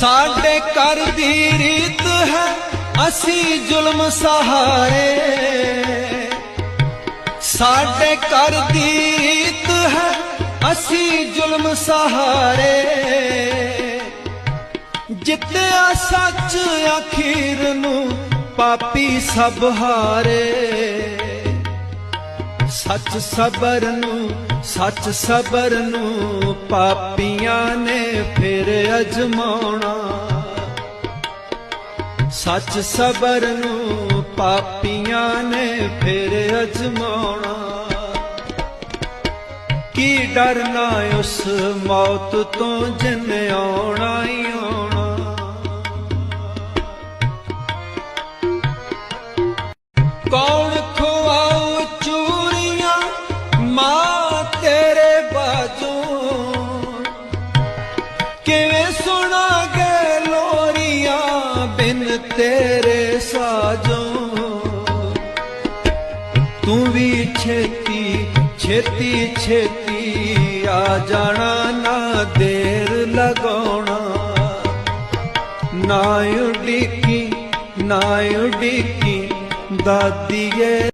ਸਾਡੇ ਘਰ ਦੀ ਰੀਤ ਹੈ, ਅਸੀਂ ਜ਼ੁਲਮ ਸਹਾਰੇ। ਸਾਡੇ ਘਰ ਦੀ ਰੀਤ ਹੈ, ਅਸੀਂ ਜ਼ੁਲਮ ਸਹਾਰੇ। ਜਿੱਤਿਆ ਸੱਚ ਅਖੀਰ ਨੂੰ, ਪਾਪੀ ਸਭ ਹਾਰੇ। ਸੱਚ ਸਬਰ ਨੂੰ, ਸੱਚ ਸਬਰ ਨੂੰ ਪਾਪੀਆਂ ਨੇ ਫਿਰ ਅਜਮਾਉਣਾ। ਸੱਚ ਸਬਰ ਨੂੰ ਪਾਪੀਆਂ ਨੇ ਫਿਰ ਅਜਮਾਉਣਾ। ਕੀ ਡਰਨਾ ਉਸ ਮੌਤ ਤੋਂ ਜਿਨ ਆਉਣਾ ਈ ਆਉਣਾ। ਕੌਣ ਸੁਣਾ ਸੁਣਾਗੇ ਲੋਰੀਆਂ ਬਿਨ ਤੇਰੇ ਸਾਜੋਂ। ਤੂੰ ਵੀ ਛੇਤੀ ਛੇਤੀ ਛੇਤੀ ਆ ਜਾਣਾ, ਨਾ ਦੇਰ ਲਗਾਉਣਾ। ਨਾ ਉਡੀਕੀ ਨਾ ਉਡੀਕੀ ਦਾਦੀਏ